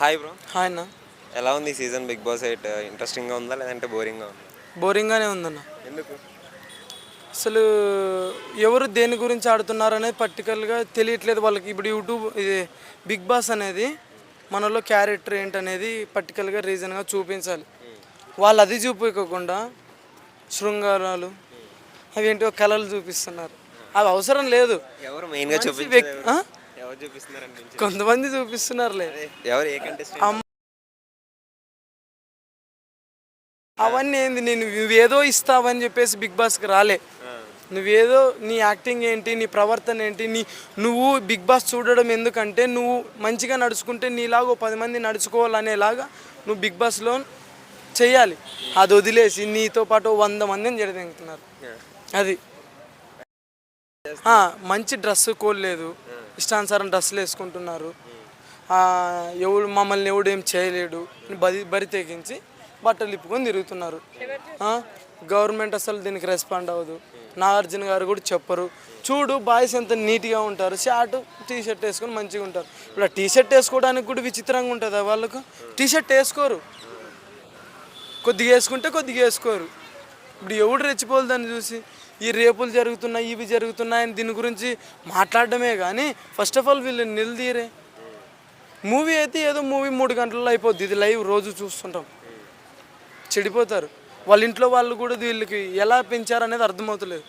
Hi bro hi అన్న. ఎలా ఉంది సీజన్ బిగ్ బాస్ ఎయిట్ ఇంట్రెస్టింగ్గా ఉందా? లేదంటే బోరింగ్గా ఉందా? బోరింగ్గానే ఉందన్న. ఎందుకు? అసలు ఎవరు దేని గురించి ఆడుతున్నారు అనేది పర్టికులర్గా తెలియట్లేదు వాళ్ళకి. ఇప్పుడు యూట్యూబ్ ఇది బిగ్ బాస్ అనేది మనలో క్యారెక్టర్ ఏంటనేది పర్టికులర్గా రీజన్గా చూపించాలి. వాళ్ళు అది చూపించకుండా శృంగారాలు అవి ఏంటో కళలు చూపిస్తున్నారు. అవి అవసరం లేదు. ఎవరు మెయిన్గా ఆ? ఎవరు చూపిస్తున్నారు అనిపించింది కొంతమంది చూపిస్తున్నారులే. ఎవరు ఏ కంటెస్టెంట్ అమ్మ- అవన్నీ ఏంది నేను నువ్వేదో ఇస్తావని చెప్పేసి బిగ్ బాస్కి రాలే. నువ్వేదో నీ యాక్టింగ్ ఏంటి నీ ప్రవర్తన ఏంటి నీ నువ్వు బిగ్ బాస్ చూడడం ఎందుకంటే నువ్వు మంచిగా నడుచుకుంటే నీలాగా పది మంది నడుచుకోవాలనేలాగా నువ్వు బిగ్ బాస్లో చెయ్యాలి. అది వదిలేసి నీతో పాటు వంద మందిని జడదెంగుతున్నారు. అది. మంచి డ్రెస్ కోల్లేదు. ఇష్టానుసారం డ్రెస్సులు వేసుకుంటున్నారు. ఎవడు మమ్మల్ని ఎవడు ఏం చేయలేడు. బరి బరి తెగించి బట్టలు ఇప్పుకొని తిరుగుతున్నారు. గవర్నమెంట్ అసలు దీనికి రెస్పాండ్ అవ్వదు. నాగార్జున గారు కూడా చెప్పరు. చూడు బాయ్స్ ఎంత నీట్గా ఉంటారు. షార్ట్ టీ షర్ట్ వేసుకొని మంచిగా ఉంటారు. ఇప్పుడు టీ షర్ట్ వేసుకోవడానికి కూడా విచిత్రంగా ఉంటుందా వాళ్ళకు? టీ షర్ట్ వేసుకోరు. కొద్దిగా వేసుకుంటే కొద్దిగా వేసుకోరు. ఇప్పుడు ఎవడు రెచ్చిపోలు దాన్ని చూసి. ఈ రేపులు జరుగుతున్నాయి ఇవి జరుగుతున్నాయని దీని గురించి మాట్లాడడమే కానీ ఫస్ట్ ఆఫ్ ఆల్ వీళ్ళు నిలదీరే. మూవీ అయితే ఏదో మూవీ మూడు గంటల్లో అయిపోద్ది. ఇది లైవ్ రోజు చూస్తుంటాం. చెడిపోతారు. వాళ్ళ ఇంట్లో వాళ్ళు కూడా వీళ్ళకి ఎలా పెంచారనేది అర్థమవుతలేదు.